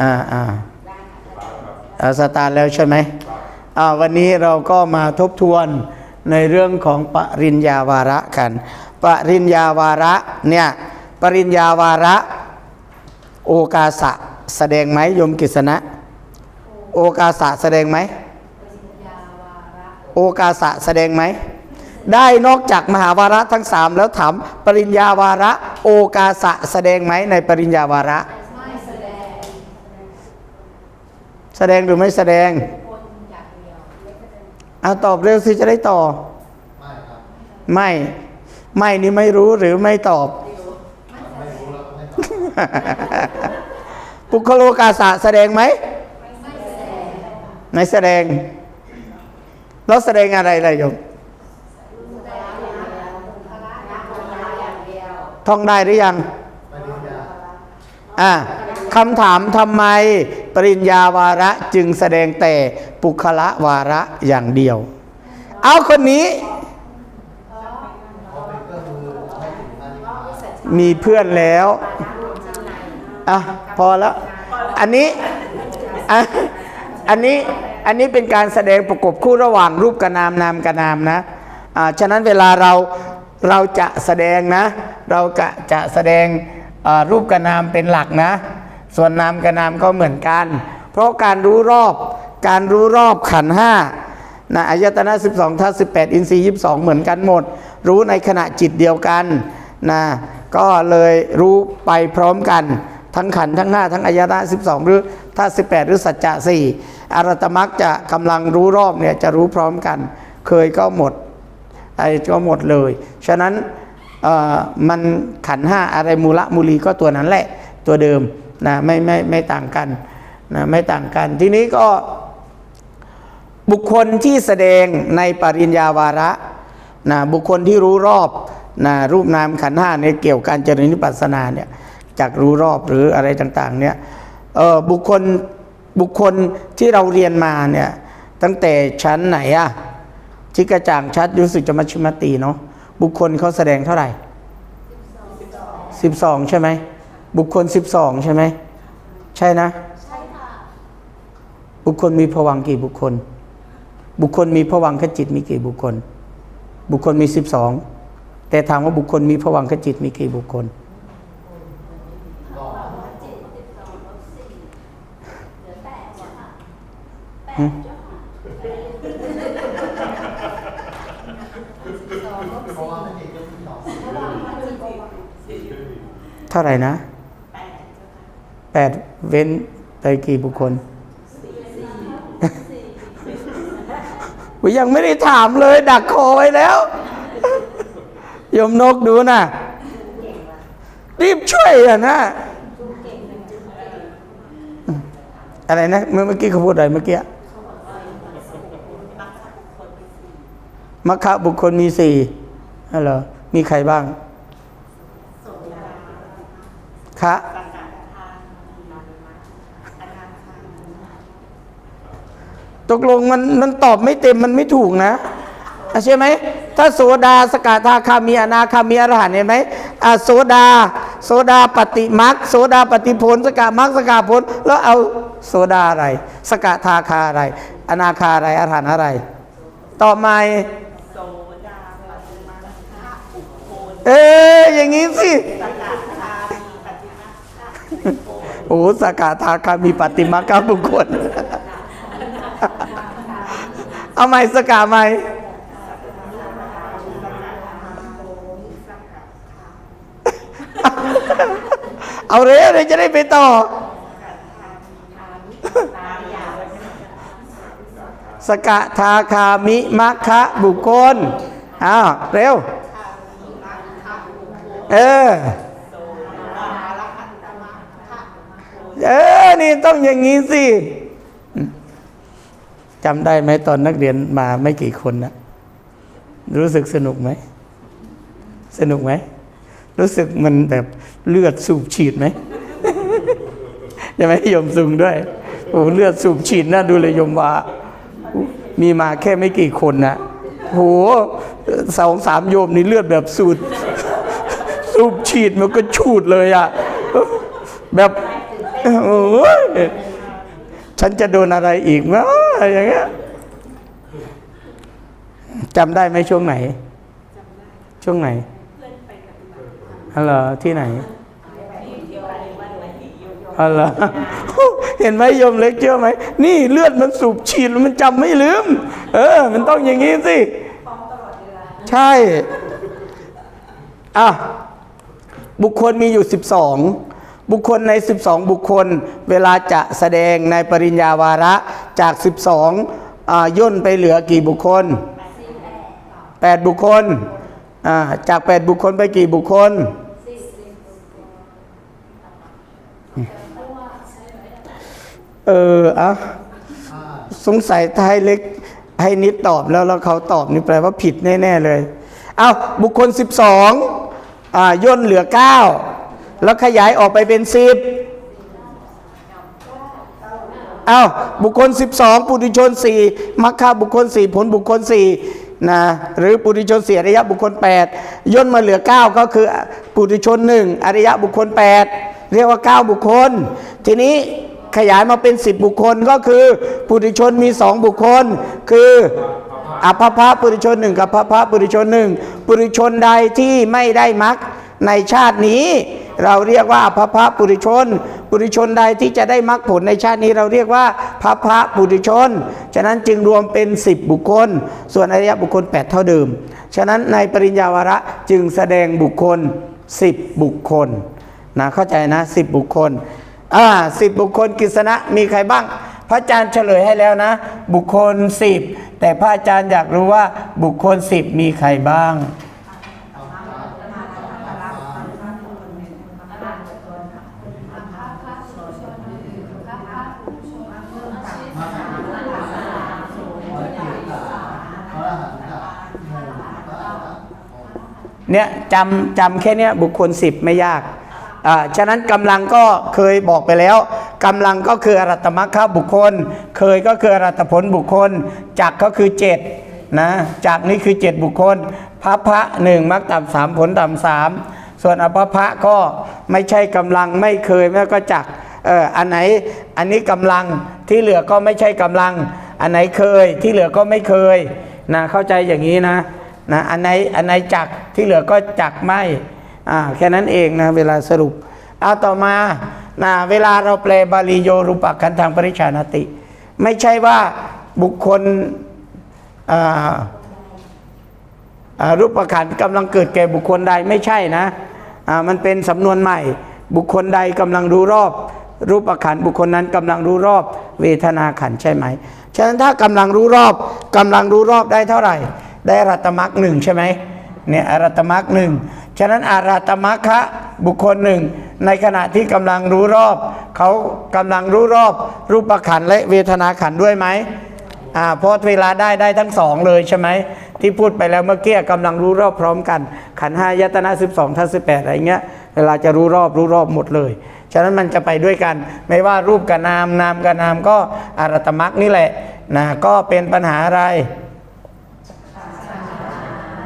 อ่าอ่าอ่าสตาร์แล้วใช่ไหมอ่าวันนี้เราก็มาทบทวนในเรื่องของปริญญาวาระกัน ปริญญาวาระเนี่ยปริญญาวาระ โอกาสะแสดงไหมโยมกิษณะ โอกาสะแสดงไหมโอกาสะแสดงไหมได้นอกจากมหาวาระทั้งสามแล้วถามปริญญาวาระ โอกาสะแสดงไหมในปริญญาวาระ แสดงหรือไม่แสดงเอาตอบเร็วสิจะได้ต่อไม่ ไม่นี่ไม่รู้หรือไม่ตอบ ปุคโลกาสะแสดงไหม ไม่แสดง แล้วแสดงอะไรล่ะโยมท่องได้หรือยัง อ่าคำถามทำไม ปริญญาวาระจึงแสดงแต่ปุคละวาระอย่างเดียว เอาคนนี้ มีเพื่อนแล้วอะพอแล้ว อันนี้อะอันนี้อันนี้เป็นการแสดงประกบคู่ระหว่างรูปกับนามนามกับนามนะอ่าฉะนั้นเวลาเราเราจะแสดงนะ เราจะจะแสดงรูปกับนามเป็นหลักนะ ส่วนนามกับนามก็เหมือนกัน เพราะการรู้รอบ การรู้รอบขันห้านะอายตนะ 12ท่า18 อินทรีย์22 เหมือนกันหมด รู้ในขณะจิตเดียวกันนะก็เลยรู้ไปพร้อมกัน ทั้งขันทั้ง5ทั้งอายตนะ 12 หรือถ้า18 หรือสัจจะ4อรตมักจะกำลังรู้รอบเนี่ยจะรู้พร้อมกัน เคยก็หมดไอ้ก็หมดเลย ฉะนั้นเอ่อมันขันห้าอะไรมูละมูลีก็ตัวนั้นแหละตัวเดิม นะไม่ไม่ไม่ต่างกันนะไม่ต่างกัน ทีนี้ก็บุคคลที่แสดงในปริญญาวาระนะบุคคลที่รู้รอบนะรูปนามขันธ์ห้าในยเกี่ยวกับการเจริญนิพพานาเนี่ยจากรู้รอบหรืออะไรต่างๆเนี่ยเออบุคคลบุคคลที่เราเรียนมาเนี่ยตั้งแต่ชั้นไหนอะที่กระจ่างชัดรู้สึกจะมาชิมติเนาะบุคคลเขาแสดงเท่าไหร่สิบสองใช่ไหม บุคคลสิบสองใช่ไหม ใช่นะบุคคลมีผวังค์กี่บุคคล บุคคลมีผวังคจิตมีกี่บุคคล บุคคลมีสิบสองแต่ถามว่าบุคคลมีผวังคจิตมีกี่บุคคล เท่าไหร่นะ แปดเว้นไปกี่บุคคลผมยังไม่ได้ถามเลย ดักคอไว้แล้ว ยมนกดูนะรีบช่วยอะนะอะไรนะเมื่อกี้เขาพูดอะไรเมื่อกี้มัคคะบุคคลมีสี่นั่นเหรอมีใครบ้าง คะ ตกลงมันมันตอบไม่เต็มมันไม่ถูกนะอะใช่ไหมถ้าโสดาสกทาคามีอนาคามีอรหันต์เห็นไหมอะโสดา โสดาปฏิมักโสดาปฏิผลสกามักสกาผลแล้วเอาโสดาอะไร สกทาคาอะไร อนาคาอะไรอรหันต์อะไร ต่อมาโสดาปฏิมาคะบุคคลเอออย่างนี้สิสกัดทามีปฏิมาคะบุคคลโอ้สกทาคามีปฏิมักกับบุคคล เอาใหม่สกาใหม่เอาเร็วเดี๋ยวจะได้ไปต่อ สกทาคามิมัคคะบุคคลอ้าวเร็ว เออ เออ นี่ต้องอย่างนี้สิ จำได้ไหมตอนนักเรียนมาไม่กี่คนนะรู้สึกสนุกไหม สนุกไหม รู้สึกมันแบบเลือดสูบฉีดไหมใช่ไหมโยมซุงด้วยโอ้เลือดสูบฉีดนะดูเลยโยมว่า มีมาแค่ไม่กี่คนนะโหสองสามโยมนี่เลือดแบบสูดสูบฉีดมันก็ฉูดเลยอะแบบโอ้ยฉันจะโดนอะไรอีกวะ อย่างเงี้ยจำได้ไหมช่วงไหน ช่วงไหนฮัลโหลที่ไหนฮัลโหลเห็นไหมโยมเล็กเชื่อไหม นี่เลือดมันสูบฉีดมันจำไม่ลืม เออ มันต้องอย่างนี้สิ ใช่ อะ บุคคลมีอยู่12บุ บุคคลใน 12 บุคคล เวลาจะแสดงในปริญญาวาระจาก 12ย่นไปเหลือกี่บุคคล 8 บุคคล จาก 8 บุคคลไปกี่บุคคล เอออะสงสัยถ้าให้เล็กให้นิดตอบแล้วแล้วเขาตอบนี่แปลว่าผิดแน่ ๆ เลย เอาบุคคล 12อ่าย่นเหลือ 9 แล้วขยายออกไปเป็น10อ้าวบุคคล 12 ปุถุชน 4มัคคาบุคคล 4 ผลบุคคล4นะหรือปุถุชน4อริยบุคคล 8 ย่นมาเหลือ 9 ก็คือปุถุชน 1 อริยบุคคล 8 เรียกว่า 9 บุคคล ทีนี้ขยายมาเป็น 10 บุคคลก็คือปุถุชนมี 2 บุคคล คืออภพะปุถุชนหนึ่งกับภพะปุถุชนหนึ่งปุถุชนใดที่ไม่ได้มรรคในชาตินี้ เราเรียกว่าอภพะปุถุชน ปุถุชนใดที่จะได้มรรคผลในชาตินี้เราเรียกว่าภพะปุถุชน ฉะนั้นจึงรวมเป็น 10 บุคคล ส่วนอริยบุคคล 8 เท่าเดิม ฉะนั้นในปริญญาวระจึงแสดงบุคคล 10 บุคคลนะเข้าใจนะ 10 บุคคลอ่าสิบบุคคลกิษณะมีใครบ้าง พระอาจารย์เฉลยให้แล้วนะ บุคคล 10 แต่พระอาจารย์อยากรู้ว่าบุคคล 10 มีใครบ้าง เนี่ยจำจำแค่เนี้ยบุคคลสิบไม่ยากอ่าฉะนั้นกำลังก็เคยบอกไปแล้วกำลังก็คืออรัตมรรคบุคคล เคยก็คืออรัตผลบุคคลจักก็คือเจ็ดนะจักนี่คือเจ็ดบุคคลพระพระหนึ่งมรรคต่ำสามผลต่ำสามส่วนอภพระก็ไม่ใช่กำลังไม่เคยแม้ก็จักเอออันไหนอันนี้กำลังที่เหลือก็ไม่ใช่กำลัง อันไหนเคยที่เหลือก็ไม่เคยนะเข้าใจอย่างนี้นะ นะอันไหนอันไหนจักที่เหลือก็จักไม่อ่าแค่นั้นเองนะเวลาสรุปเอาต่อมานะเวลาเราแปลบาลีโยรูปกันทางปริชานติ ไม่ใช่ว่าบุคคลรูปขันธ์กำลังเกิดแก่บุคคลใดไม่ใช่นะอ่ามันเป็นสำนวนใหม่ บุคคลใดกำลังรู้รอบ รูปขันธ์บุคคลนั้นกำลังรู้รอบ เวทนาขันธ์ใช่ไหมฉะนั้นถ้ากำลังรู้รอบกำลังรู้รอบได้เท่าไหร่ ได้รัตมรรคหนึ่งใช่ไหมเนี่ยอรัตมรรคหนึ่งฉะนั้นอารัตมรรคะบุคคลหนึ่ง ในขณะที่กำลังรู้รอบ เขากำลังรู้รอบ รูปขันและเวทนาขันด้วยไหมอ่าเพราะเวลาได้ได้ทั้งสองเลยใช่ไหมที่พูดไปแล้วเมื่อกี้กำลังรู้รอบพร้อมกัน ขันห้ายตนะสิบสองทัศสิบแปดอะไรเงี้ยเวลาจะรู้รอบรู้รอบหมดเลย ฉะนั้นมันจะไปด้วยกัน ไม่ว่ารูปกับนามนามกับนามก็อารัตมรรคนี่แหละนะก็เป็นปัญหาอะไร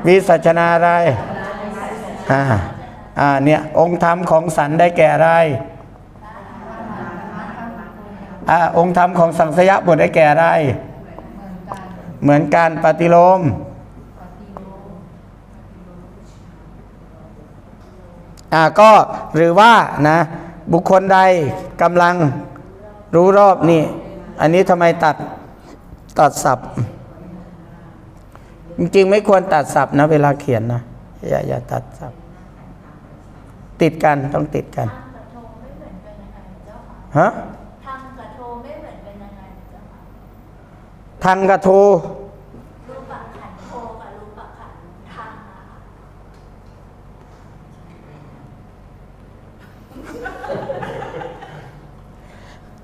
วิสัชนาอะไรอ่าอ่าเนี่ยองค์ธรรมของสันได้แก่อะไรอ่าองค์ธรรมของสังสยะบทได้แก่อะไร เหมือนการปฏิโลมอ่าก็หรือว่านะบุคคลใดกำลังรู้รอบนี่ อันนี้ทำไมตัดตัดสับ จริงๆไม่ควรตัดสับนะ เวลาเขียนนะอย่าอย่าตัดสับติดกันต้องติดกันทำกับโทไม่เหมือนกันยังไงเจ้าค่ะฮะทำกับโทไม่เหมือนกันยังไงเจ้าค่ะทังกระโทรูปปักขันโทกับรูปปักขันทางอะค่ะ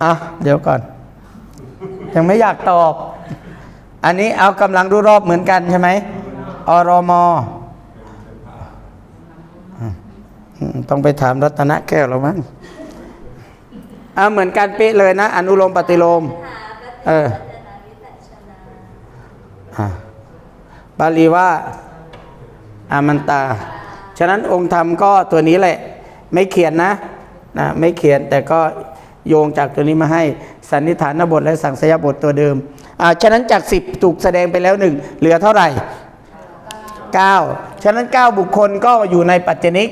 อะเดี๋ยวก่อน ยังไม่อยากตอบ อันนี้เอากำลังรู้รอบเหมือนกันใช่ไหมอรมอต้องไปถามรัตนแก้วแล้วมั้งอ่าเหมือนกันเป๊ะเลยนะ อนุโลมปฏิโลม เออ บาลีว่าอามันตา ฉะนั้นองค์ธรรมก็ตัวนี้แหละ ไม่เขียนนะนะไม่เขียนแต่ก็โยงจากตัวนี้มาให้สันนิฐานบทและสังสยบทตัวเดิม อ่าฉะนั้นจาก 10 ถูกแสดงไปแล้วหนึ่งเหลือเท่าไหร่ 9 ฉะนั้น 9 บุคคลก็อยู่ในปัจจนิก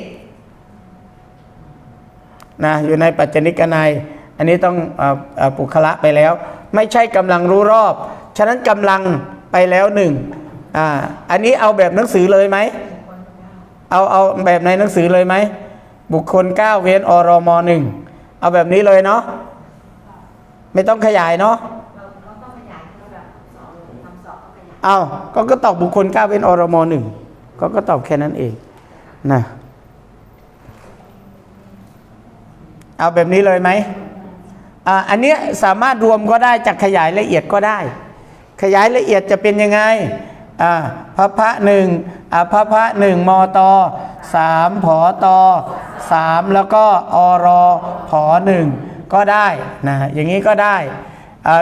นะอยู่ในปัจจนิกนัยอันนี้ต้องอ่อเอ่อปุคละไปแล้ว ไม่ใช่กำลังรู้รอบ ฉะนั้นกำลังไปแล้วหนึ่งอ่าอันนี้เอาแบบหนังสือเลยไหมเอาเอาแบบในหนังสือเลยไหมบุคคล 9 เว้นอรมหนึ่งเอาแบบนี้เลยเนาะไม่ต้องขยายเนาะ เอาก็ก็ตอบบุคคล9เว้นอรมหนึ่งก็ก็ตอบแค่นั้นเองนะเอาแบบนี้เลยไหมอ่าอันเนี้ยสามารถรวมก็ได้จากขยายละเอียดก็ได้ ขยายละเอียดจะเป็นยังไงอ่าพระพระหนึ่งอ่าพระพระหนึ่งมตสามผอตสามแล้วก็อรอผอหนึ่งก็ได้นะอย่างนี้ก็ได้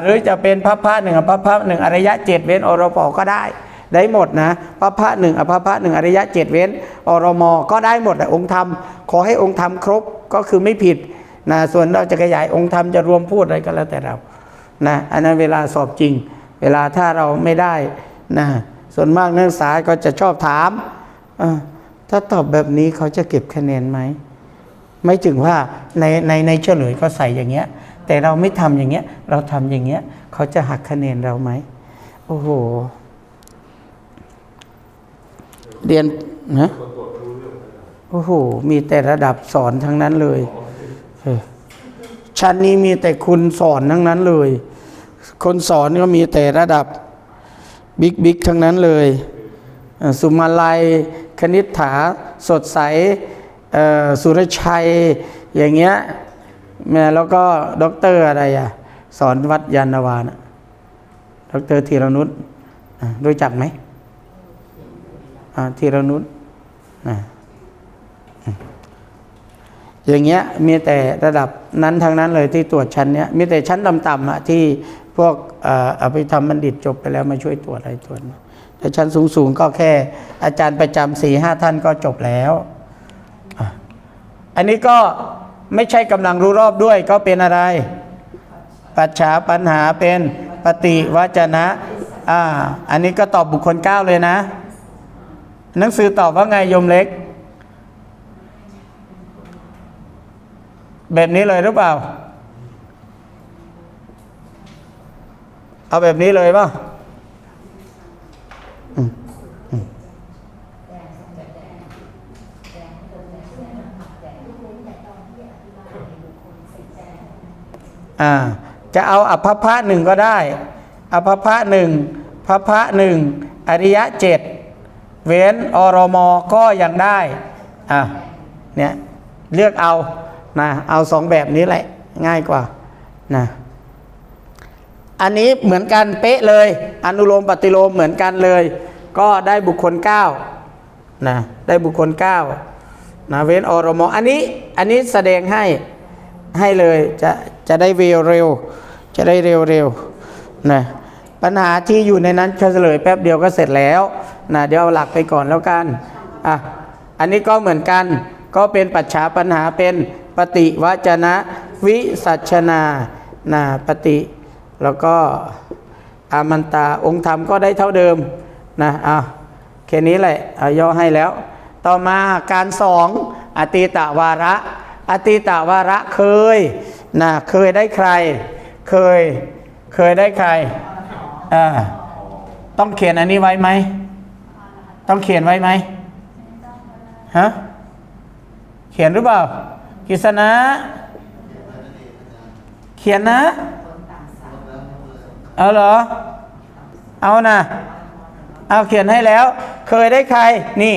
หรือจะเป็นพระพระหนึ่งอะพระพระหนึ่งอริยะเจ็ดเว้นอรปก็ได้ ได้หมดนะพระพระหนึ่งอภพระหนึ่งอริยะเจ็ดเว้นอรมก็ได้หมดแต่องค์ธรรม ขอให้องค์ธรรมครบก็คือไม่ผิดนะส่วนเราจะขยายองค์ธรรมจะรวมพูดอะไรก็แล้วแต่เรานะอันนั้นเวลาสอบจริง เวลาถ้าเราไม่ได้นะส่วนมากนักศึกษาก็จะชอบถาม ถ้าตอบแบบนี้เขาจะเก็บคะแนนไหม ไม่ถึงว่าในในในเฉลยก็ใส่อย่างเงี้ย แต่เราไม่ทำอย่างเงี้ย เราทำอย่างเงี้ย เขาจะหักคะแนนเราไหม โอ้โห เรียนนะโอ้โห มีแต่ระดับสอนทั้งนั้นเลยเออชั้นนี้มีแต่คุณสอนทั้งนั้นเลย คนสอนก็มีแต่ระดับบิ๊กบิ๊กทั้งนั้นเลยอ่อสุมาลัย คณิษฐา สดใสอ่อสุรชัย อย่างเงี้ย แม่แล้วก็ด็อกเตอร์อะไรอะ สอนวัดยานาวานะด็อกเตอร์ธีรนุชรู้จักไหมธีรนุชอย่างเงี้ยมีแต่ระดับนั้นทางนั้นเลยที่ตรวจชั้นเนี้ยมีแต่ชั้นต่ำๆอะที่พวกเอ่ออภิธรรมบัณฑิตจบไปแล้วมาช่วยตรวจอะไรตรวจแต่ชั้นสูงๆก็แค่ อาจารย์ประจำสี่ห้าท่านก็จบแล้ว อันนี้ก็ ไม่ใช่กำลังรู้รอบด้วยก็เป็นอะไร ปัจฉาปัญหาเป็นปฏิวัจนะอ่าอันนี้ก็ตอบบุคคลเก้าเลยนะ หนังสือตอบว่าไงโยมเล็ก แบบนี้เลยหรือเปล่า เอาแบบนี้เลยป่ะอืมอืม อ่าจะเอาอภพะหนึ่งก็ได้ อภพะหนึ่งพระหนึ่งอริยะเจ็ดเว้นอรมก็ยังได้อะเนี่ยเลือกเอานะเอาสองแบบนี้แหละง่ายกว่านะอันนี้เหมือนกันเป๊ะเลย อนุโลมปฏิโลมเหมือนกันเลย ก็ได้บุคคลเก้านะได้บุคคลเก้านะเว้นอรมอันนี้อันนี้แสดงให้ให้เลยจะจะได้เร็วเร็วจะได้เร็วเร็วนะปัญหาที่อยู่ในนั้นเฉลยแป๊บเดียวก็เสร็จแล้วนะเดี๋ยวเอาหลักไปก่อนแล้วกันอะอันนี้ก็เหมือนกันก็เป็นปัจฉาปัญหาเป็นปฏิวจนะวิสัชนานะปฏิ แล้วก็อามันตาองค์ธรรมก็ได้เท่าเดิมนะอะแค่นี้แหละเอาย่อให้แล้ว ต่อมาการสองอตีตะวาระ อตีตะวาระเคย นะเคยได้ใคร เคย เคยได้ใครอ่าต้องเขียนอันนี้ไว้ไหม ต้องเขียนไว้ไหมฮะ เขียนหรือเปล่า กิษณะ เขียนนะ เอาเหรอ เอานะ เอาเขียนให้แล้ว เคยได้ใคร นี่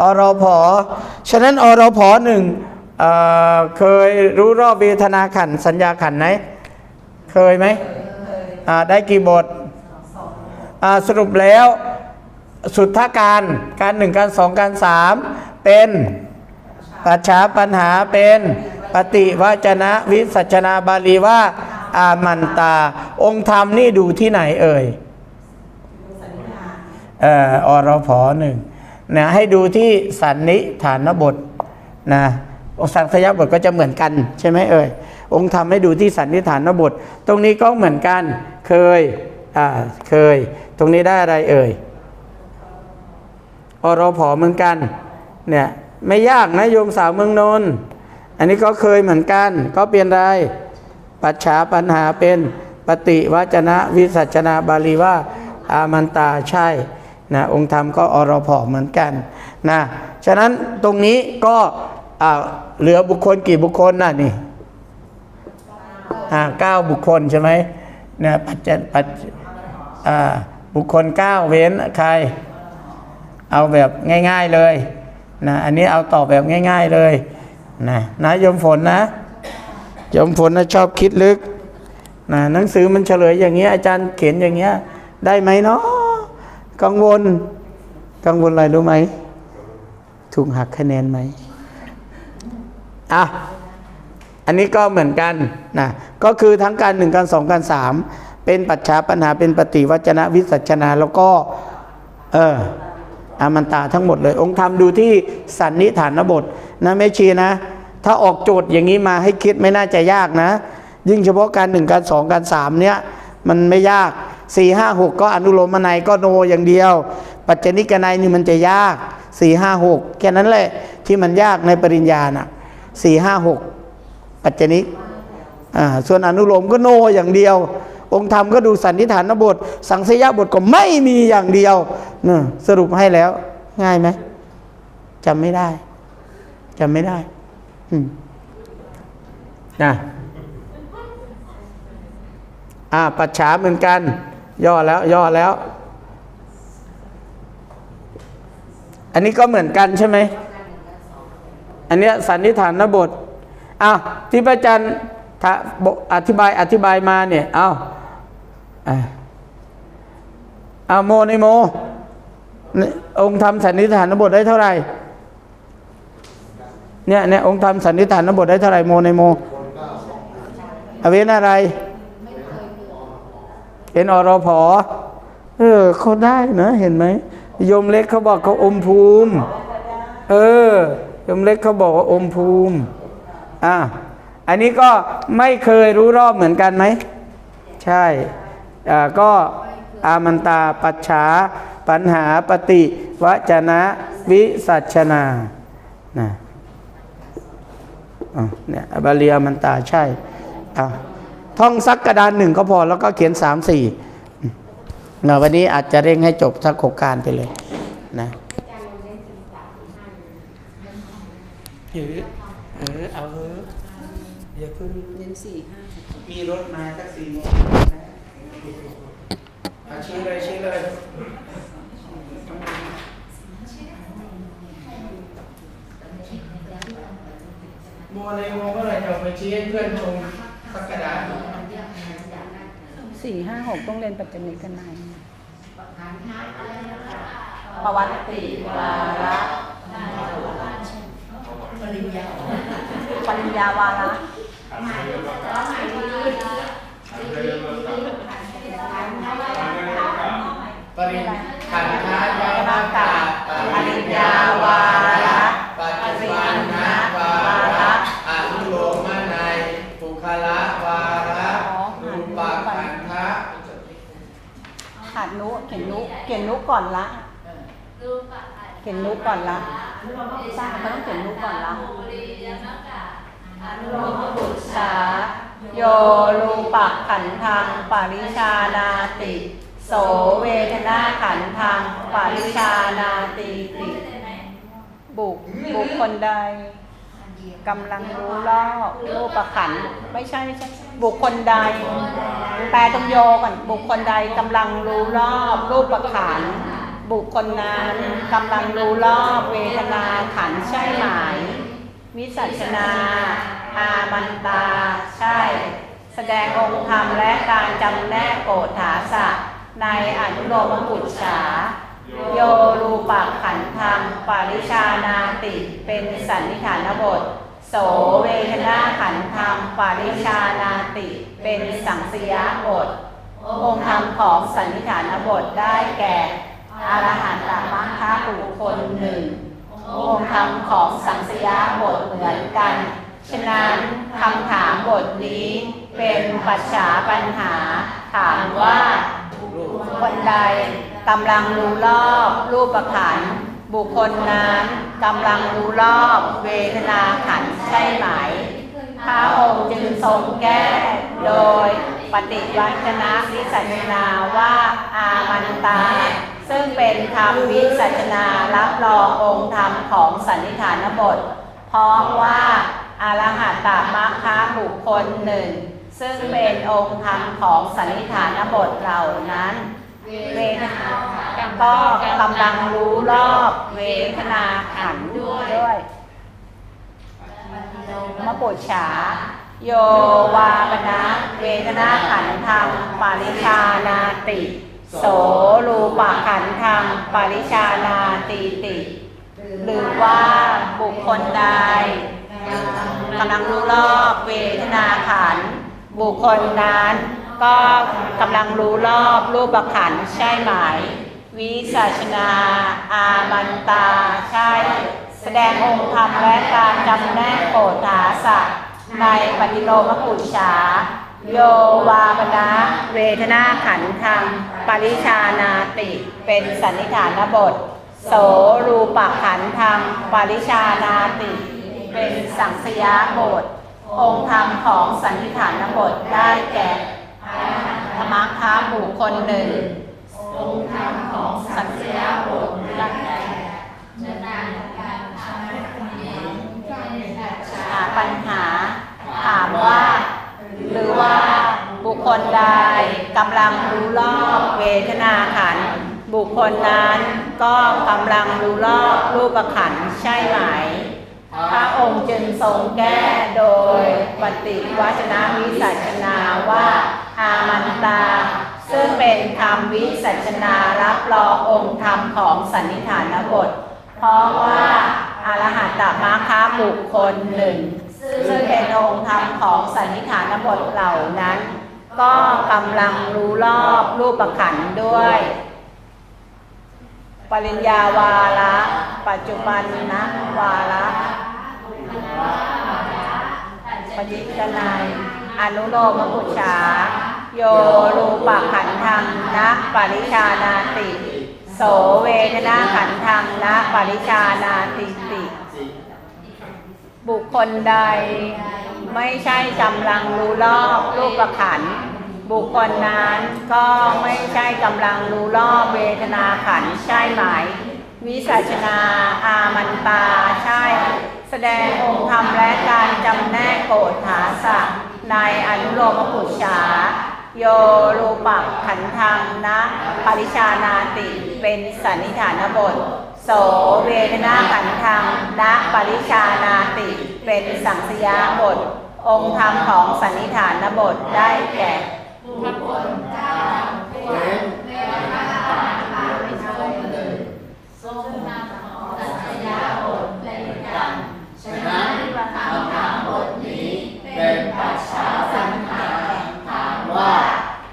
อรพฉะนั้นอรพหนึ่ง เอ่อเคยรู้รอบเวทนาขันธ์สัญญาขันธ์ไหมเคยไหมอ่าได้กี่บทอ่าสรุปแล้วสุทธการการหนึ่งการสองการสามเป็นปัจฉาปัญหาเป็นปฏิวจนะวิสัชนาบาลีว่าอามันตา องค์ธรรมนี่ดูที่ไหนเอ่ยเอ่ออรพหนึ่งนะให้ดูที่สันนิฐานบทนะ สังสยบทก็จะเหมือนกันใช่ไหมเอ่ยองค์ธรรมให้ดูที่สันนิฐานบท ตรงนี้ก็เหมือนกันเคยอ่าเคย ตรงนี้ได้อะไรเอ่ยอรพเหมือนกันเนี่ยไม่ยากนะโยมสาวเมืองนนท์อันนี้ก็เคยเหมือนกัน ก็เปลี่ยนไรปัจฉาปัญหาเป็นปฏิวัจนะวิสัชนาบาลีว่าอามันตาใช่นะองค์ธรรมก็อรพเหมือนกันนะฉะนั้นตรงนี้ก็ อ่าเหลือบุคคลกี่บุคคลน่ะนี่อ่าเก้าบุคคลใช่ไหมนี่ยปัจจปัจอ่าบุคคลเก้าเว้นใคร เอาแบบง่าย ๆเลยนะอันนี้เอาตอบแบบง่าย ๆเลยนะนะยมฝนนะยมฝนนะชอบคิดลึกนะหนังสือมันเฉลยอย่างเงี้ยอาจารย์เขียนอย่างเงี้ยได้ไหมเนาะกังวล กังวลอะไรรู้ไหมถูกหักคะแนนไหม อะอันนี้ก็เหมือนกันนะก็คือทั้งการหนึ่งการสองการสามเป็นปัจฉาปัญหาเป็นปฏิวัจนะวิสัชนาแล้วก็เอออามันตาทั้งหมดเลย องค์ธรรมดูที่สันนิฐานบทนะไม่ชีนะ ถ้าออกโจทย์อย่างนี้มาให้คิดไม่น่าจะยากนะ ยิ่งเฉพาะการหนึ่งการสองการสามเนี้ยมันไม่ยากสี่ห้าหกก็อนุโลมนัยก็โนอย่างเดียว ปัจจนิกนัยนี่มันจะยากสี่ห้าหกแค่นั้นแหละที่มันยากในปริญญาน่ะ สี่ห้าหกปัจจนิกอ่าส่วนอนุโลมก็โนอย่างเดียว องค์ธรรมก็ดูสันนิฐานบท สังสยบทก็ไม่มีอย่างเดียวนะสรุปให้แล้ว ง่ายไหมจำไม่ได้จำไม่ได้อืมนะอ่าปัจฉาเหมือนกัน ย่อแล้ว ย่อแล้ว อันนี้ก็เหมือนกันใช่ไหม อันเนี้ยสันนิฐานบทอ้าวที่พระอาจารย์ถ้าบอธิบายอธิบายมาเนี่ยอ้าวอะอ้าวโมในโม องค์ทำสันนิฐานบทได้เท่าไหร่เนี่ยเนี่ยองค์ทำสันนิฐานบทได้เท่าไหร่โมในโมอเวนอะไรเป็นอรพอเออเขาได้นะเห็นไหมยมเล็กเขาบอกเขาอมภูมิ เออ โยมเล็กเขาบอกว่าอมภูมิอะอันนี้ก็ไม่เคยรู้รอบเหมือนกันไหม ใช่อ่าก็อามันตาปัจฉาปัญหาปฏิวจนะวิสัชนานะอะเนี่ยบาลีอามันตาใช่อะท่องสักกระดานหนึ่งก็พอแล้วก็เขียนสามสี่นะวันนี้อาจจะเร่งให้จบสักโครงการไปเลยนะ เออเออเอาเถอะอย่าเพิ่งเน้นสี่ห้าหกมีรถมาสักสี่โมงเอาชี้เลยชี้เลยโมในโมเมื่อไหร่จะเอาไปชี้ให้เพื่อนชมสักกระดาษสี่ห้าหกต้องเรียนปัจจนิกันนายประวัติวาระป ริญญาปริญญาวาระปริญขันธายามากาปริญญาวาระปัจจุบันนะวาระอนุโลมนัยปุคละวาระรูปขันธะขาดนุเขียนนุเขียนนุก่อนละเขียนนุก่อนละ ใช่เขาต้องเขียนนุก่อนละรียมกะอนุโลมบุตสาโยรูปักขันธังปริชานาติ โสเวทนาขันธังปริชานาติติบุคบุคคลใดกำลังรู้รอบรูปขันธ์ไม่ใช่ไม่ใช่บุคคลใด แปลตรงโยก่อนบุคคลใดกำลังรู้รอบรูปขันธ์ บุคคลนั้นกำลังรู้รอบเวทนาขันธ์ใช่ไหมวิสัชนา อามันตา ใช่ แสดงองค์ธรรมและการจำแนกโกฏาสะ ในอนุโลมกุจฉา โยรูปักขันธังปาริชานาติ เป็นสันนิฐานบท โสเวทนาขันธังปาริชานาติ เป็นสังสยาบท องค์ธรรมของสันนิฐานบทได้แก่ อรหันตมัคคะบุคคลหนึ่งองค์ธรรมของสังสยาบทเหมือนกัน ฉะนั้นคำถามบทนี้เป็นปัจฉาปัญหา ถามว่าคนใดกำลังรู้รอบรูปขันบุคคลนั้นกำลังรู้รอบเวทนาขันใช่ไหม พระองค์จึงทรงแก้ โดยปฏิวัจนะวิสัชนาว่าอามันตา ซึ่งเป็นคำวิสัชนารับรององค์ธรรมของสันนิฐานบท เพราะว่าอารหัตตามัคคะบุคคลหนึ่ง ซึ่งเป็นองค์ธรรมของสันนิฐานบทเหล่านั้น เวทนาก็กำลังรู้รอบเวทนาขันธ์ด้วยมปุจฉาโยวาปนะเวทนาขันธ์ธรรมปาริชานาติ โสรู ขันธ์ธรรมปาริชานาติติ หรือว่าบุคคลใดกำลังรู้รอบเวทนาขันธ์บุคคลนั้นก็กำลังรู้รอบรูปขันธ์ใช่ไหม วิสัชนาอามันตาใช่ แสดงองค์ธรรมและการจำแนกโกฏาสัตว์ในปฏิโลมปุจฉา โยวาปนะเวทนาขันธ์ธรรมปริชานาติ เป็นสันนิฐานบท โสรูปขันธ์ธรรมปริชานาติ เป็นสังสยาบท องค์ธรรมของสันนิฐานบทได้แก่ธรรมค้าบุคคลหนึ่ง องค์ธรรมของสันสยาบทได้แก่หาปัญหาถามว่าหรือว่าบุคค ลใดกำลังรู้รอบเวทนาขันธ์บุคคลนั้นก็กำลังรู้รอบรูปขันใช่ไหม พระองค์จึงทรงแก้โดยปฏิวัชนะวิสัชนาว่าอามันตา ซึ่งเป็นคำวิสัชนารับรององค์ธรรมของสันนิฐานบท เพราะว่าอารหัตตมาคาบุคคลหนึ่งซึ่งเป็นองค์ธรรมของสันนิฐานบทเหล่านั้น ก็กำลังรู้รอบรูปขันด้วย ปริญญาวาระปัจจุบันนะวาระปฏิจนายอนุโลมปุจฉาโยรูปขันธังนะปริชานาติ โสเวทนาขันธังนะปริชานาติติ บุคคลใด ไม่ใช่กำลังรู้รอบรูปขันธ์บุคคลนั้นก็ไม่ใช่กำลังรู้รอบเวทนาขันธ์ใช่ไหม วิสัชนาอามันตาใช่ แสดงองค์ธรรมและการจำแนกโกฏฐาสะในอนุโลมปุจฉาโยรูปักขันธังนะปริชานาติเป็นสันนิฐานบท โสเวทนาขันธังนะปริชานาติ เป็นสังสยาบท องค์ธรรมของสันนิฐานบทได้แก่ฉะนั้นคำถามบทนี้เป็นปัจฉาสัญหาถามว่า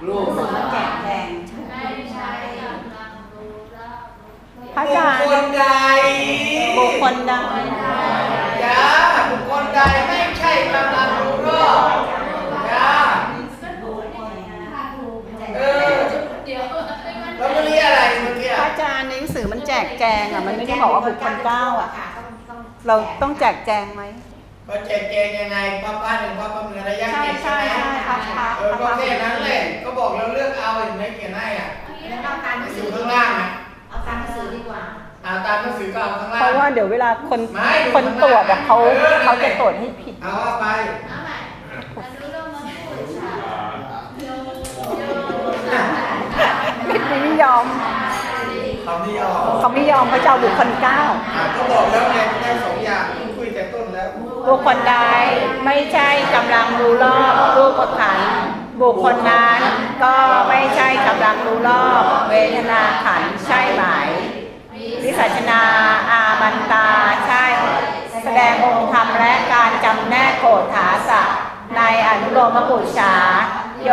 รูปแจกแจงไม่ใช่กำลังรู้รอบพระอาจารย์บุคคลใด บุคคลใด จ้าบุคคลใดไม่ใช่กำลังรู้รอบจ้าเออ เดี๋ยวไม่มั่น แล้วเมื่อกี้อะไรเมื่อกี้ พระอาจารย์ในหนังสือมันแจกแจงอะมันไม่ได้บอกว่าบุคคลเก้าอะ เราต้องแจกแจงไหมก็แจกแจงยังไงป้าป้าหนึ่งป้าป้าเหนือระยะใช่เจ็ดใช่ใช่ไหมใช่ครับครับเออก็แค่นั้นแหละก็บอกเราเลือกเอาเห็นไหมเขียนให้อะแล้วเอาตามหนังอสืยู่อข้างล่างอะเอาตามหนังสือดีกว่าอ่าตามหนังสือก็เอาข้างล่างเพราะว่าเดี๋ยวเวลาคนไม่ดูคนตรวจอะเขาเออนั่นแหละเขาจะตรวจให้ผิดเอาว่าไปเอาใหม่อนุโลมพูดฉาโยโยไม่ยอม เขาไม่ยอมเขาไม่ยอมเขาจะเอาบุคคลเก้าอะก็บอกแล้วไงได้สองอย่างคุยแต่ต้นแล้วบุคคลใดไม่ใช่กำลังรู้รอบรูปขันธ์บุคคลนั้นก็ไม่ใช่กำลังรู้รอบเวทนาขันธ์ใช่ไหมวิสัชนาอามันตาใช่ แสดงองค์ธรรมและการจำแนกโกฏฐาสะในอนุโลมปุจฉา โย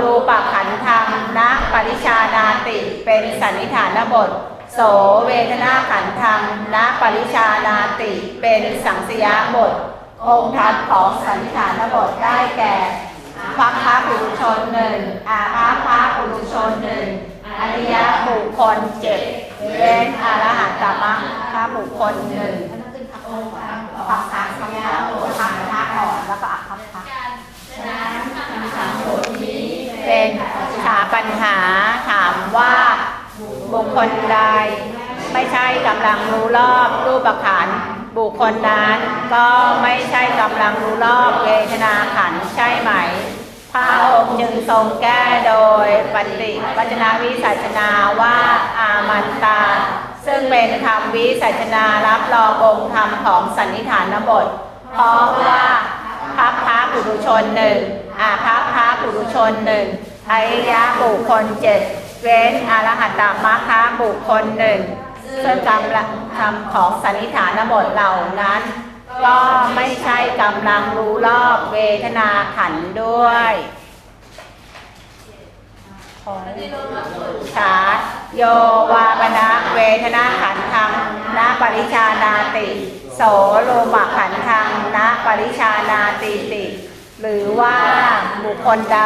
รูปขันธังนะปริชานาติเป็นสันนิฐานบท โสเวทนาขันธังนะปริชานาติเป็นสังสยาบท องค์ธรรมของสันนิฐานบทได้แก่พักพระปุถุชนหนึ่งอาภัพพระปุถุชนหนึ่งอริยบุคคลเจ็ดเว้นอรหัตตมรรคพระบุคคลหนึ่งพักพระสัมยาพักพระก่อนแล้วก็อักพักพระเป็ นถาปัญหาถามว่าบุคคลใด ไม่ใช่กำลังรู้รอบรูปขันบุคคลนั้นก็ไม่ใช่กำลังรู้รอบเวทนาขันใช่ไหม พระองค์จึงทรงแก้โดยปฏิวัจนาวิสัชนาว่าอามันตา ซึ่งเป็นคำวิสัชนารับรององค์ธรรมของสันนิฐานบท เพราะว่าพักพระปุถุชนหนึ่งอาภัพพระปุถุชนหนึ่ง อริยะบุคคลเจ็ดเว้นอรหัตตมรรคบุคคลหนึ่งซึ่งกำลังทำของสันนิฐานบทเหล่านั้น ก็ไม่ใช่กำลังรู้รอบเวทนาขันด้วยชาโยวาปนะเวทนาขันธ์ทางนาปริชานาติ โสโลมขันธ์ทางนาปริชานาติติ หรือว่าบุคคลใด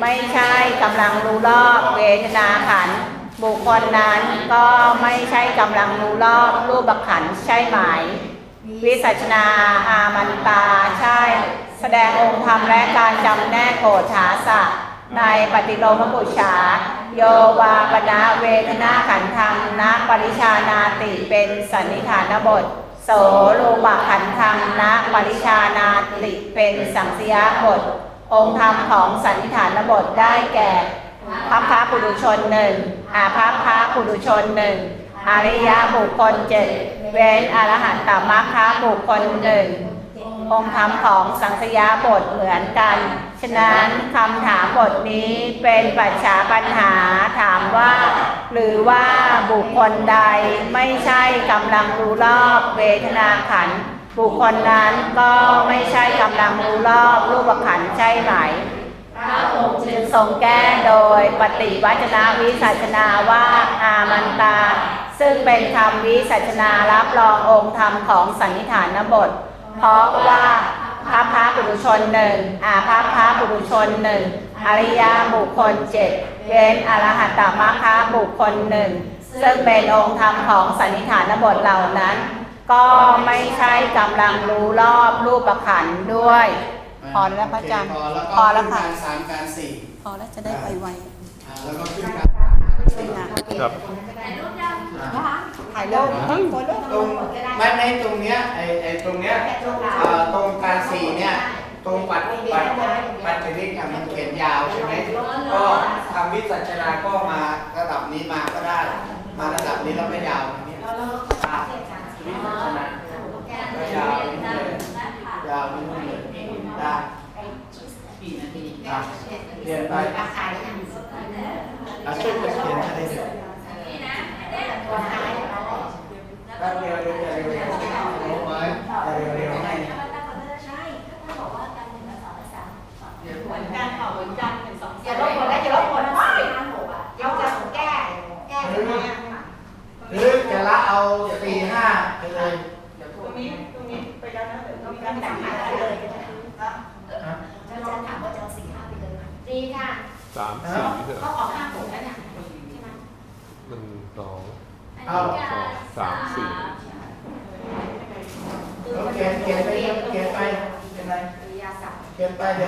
ไม่ใช่กำลังรู้รอบเวทนาขันธ์บุคคลนั้นก็ไม่ใช่กำลังรู้รอบรูปขันธ์ใช่ไหม วิสัชนาอามันตาใช่ แสดงองค์ธรรมและการจำแนกโกฏฐาสะในปฏิโลมปุชา โยวาปนะเวทนาขันธ์ธรรมนะปริชานาติเป็นสันนิฐานบท โสโลมขันธ์ธรรมนะปริชานาติเป็นสังสยาบท องค์ธรรมของสันนิฐานบทได้แก่พัพพะปุถุชนหนึ่งอาภัพพะปุถุชนหนึ่งอริยบุคคลเจ็ดเว้นอรหันตมรรคบุคคลหนึ่ง องค์ธรรมของสังสยาบทเหมือนกัน ฉะนั้นคำถามบทนี้เป็นปัจฉาปัญหาถามว่า หรือว่าบุคคลใดไม่ใช่กำลังรู้รอบเวทนาขันบุคคลนั้นก็ไม่ใช่กำลังรู้รอบรูปขันใช่ไหมพระองค์จึงทรงแก้โดยปฏิวัจนาวิสัชนาว่าอามันตา ซึ่งเป็นคำวิสัชนารับรององค์ธรรมของสันนิฐานบท เพราะว่าพระพระปุถุชนหนึ่งอาภัพพระปุถุชนหนึ่งอริยบุคคลเจ็ดเว้นอรหัตตมรรคบุคคลหนึ่งซึ่งเป็นองค์ธรรมของสันนิฐานบทเหล่านั้น ก็ไม่ใช่กำลังรู้รอบรูปขันธ์ด้วย พอแล้วพระอาจารย์โเคพอแล้วพอแล้วค่ะก็ขึ้นการสามการสี่พอแล้วจะได้ไปไวอ่าแล้วก็ขึ้นการ ครับถ่ายรูปตรงไม่ไม่ตรงเนี้ยไอไอตรงเนี้ยเอ่อตรงการสี่เนี่ยตรงปัดปัดปัดจริตเนี่ยมันเขียนยาวใช่ไหมก็คำวิสัชนาก็มาระดับนี้มาก็ได้ มาระดับนี้แล้วก็ยาวอย่างนี้อะวิสัชนาก็ยาวอย่างนี้เลยยาวอย่างนี้เลยได้อะเรียนไป อะช่วยกันเขียนอะไรเดี๋ยวแป๊บเดียวเดี๋ยวเดี๋ยวเดี๋ยวเดี๋ยวเอาไว้เดียวเดียวให้ใช่ถ้าบอกว่าการหนึ่งกับสองสามเหมือนกันค่ะเหมือนกันหนึ่งสองอย่าลบกดนะอย่าลบกดว้ายเราจะแก้ แก้ยังไงอะหรือจะละเอาสี่ห้าไปเลยตรงนี้ตรงนี้ไปแล้วนะเดี๋ยวต้องเราแต่งหาเลยฮะอาจารย์ถามว่าจะเอาสี่ห้าไปเลยไหมดีค่ะสามสี่เถอะเขาออกห้าหกแล้วเนี่ยใช่ไหม หนึ่งสอง เอา สองสามสี่เขียนเขียนไปเขียนไปเป็นไรเขียนไปเดี๋ยว